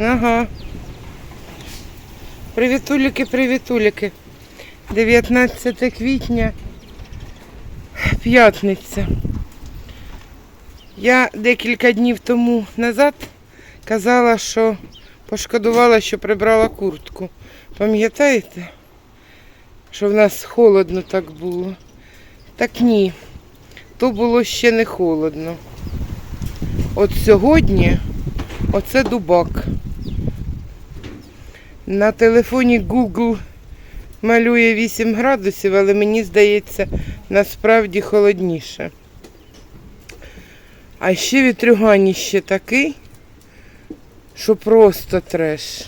Ага. Привітуліки, привітуліки. 19 квітня, п'ятниця. Я декілька днів тому назад казала, що пошкодувала, що прибрала куртку. Пам'ятаєте, що в нас холодно так було? Так ні, то було ще не холодно. От сьогодні оце дубак. На телефоні Google малює 8 градусів, але мені здається, насправді холодніше. А ще вітрюганіще такий, що просто треш.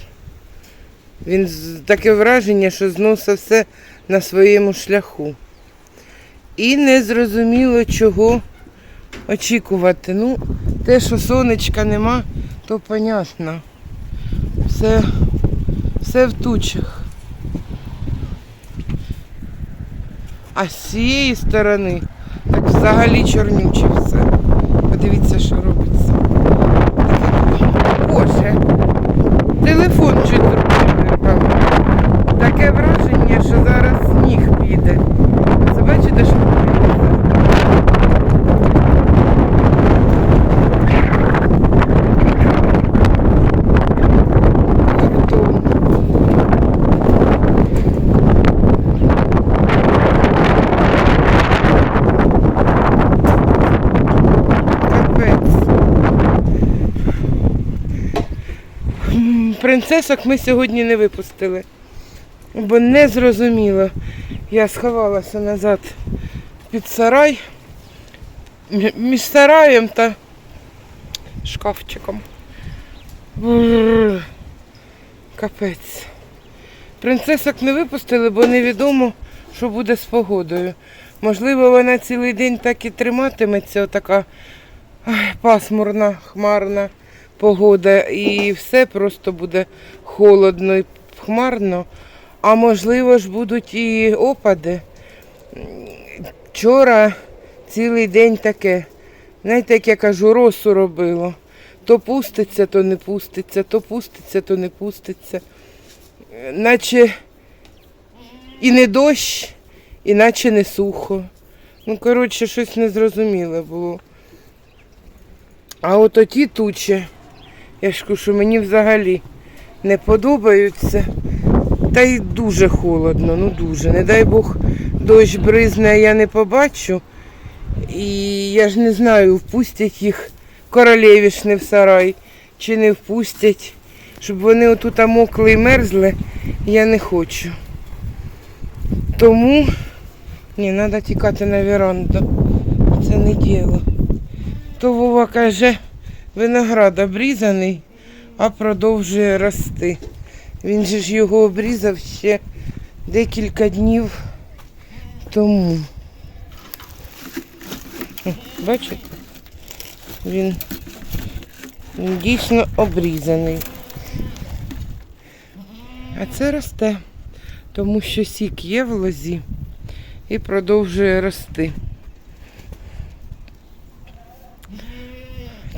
Він таке враження, що зносив все на своєму шляху. І не зрозуміло, чого очікувати. Ну, те, що сонечка нема, то понятно. Все, все в тучах. А з цієї сторони так взагалі чорнюче все. Подивіться, що робиться. Боже, телефон чуть зробив випав. Таке враження, що зараз сніг піде. Це бачите, що робиться? Ото. Капець. М, Принцесок ми сьогодні не випустили, бо не зрозуміло. Я сховалася назад під сарай, між сараєм та шкафчиком. Бррр. Капець. Принцесок не випустили, бо невідомо, що буде з погодою. Можливо, вона цілий день так і триматиметься, отака ай, пасмурна, хмарна погода, і все просто буде холодно і хмарно. А можливо ж будуть і опади. Вчора цілий день таке, знаєте, як я кажу, росу робило. То пуститься, то не пуститься, то пуститься, то не пуститься. Наче і не дощ, і наче не сухо. Ну, коротше, щось незрозуміле було. А от оті тучі, я ж кажу, що мені взагалі не подобаються. Та й дуже холодно, ну дуже. Не дай Бог дощ бризне, я не побачу. І я ж не знаю, впустять їх королевішни в сарай чи не впустять. Щоб вони отут мокли і мерзли, я не хочу. Тому ні, треба тікати на веранду. Це не діло. То Вова каже, виноград обрізаний, а продовжує рости. Він же ж його обрізав ще декілька днів тому. Бачите? Він, дійсно обрізаний. А це росте, тому що сік є в лозі і продовжує рости.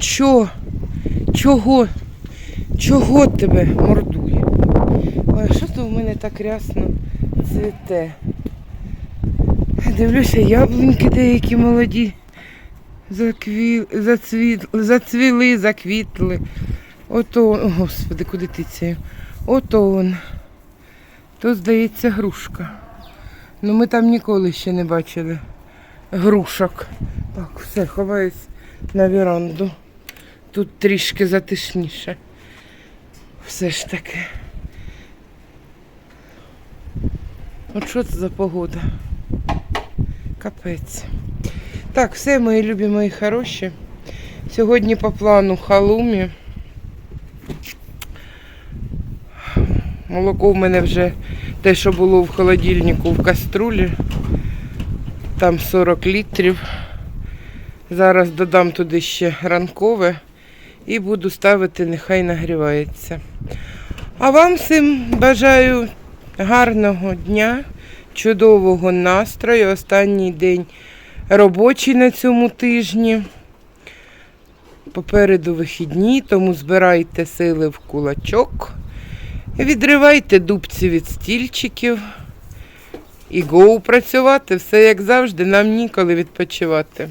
Чо? Чого? Чого тебе мордує? Ой, що то в мене так рясно цвіте? Дивлюся, яблуньки деякі молоді. Заквіл, зацвіт, зацвіли, заквітли. Ото, о, господи, куди ти це? Ото он. То, здається, грушка. Ну ми там ніколи ще не бачили грушок. Так, все, ховаюсь на веранду. Тут трішки затишніше. Все ж таки. От що це за погода? Капець. Так, все, мої любі, мої хороші. Сьогодні по плану халумі. Молоко в мене вже те, що було в холодильнику в каструлі. Там 40 літрів. Зараз додам туди ще ранкове і буду ставити, нехай нагрівається. А вам всім бажаю гарного дня, чудового настрою. Останній день робочий на цьому тижні. Попереду вихідні, тому збирайте сили в кулачок, відривайте дубці від стільчиків і гоу працювати. Все як завжди, нам ніколи відпочивати.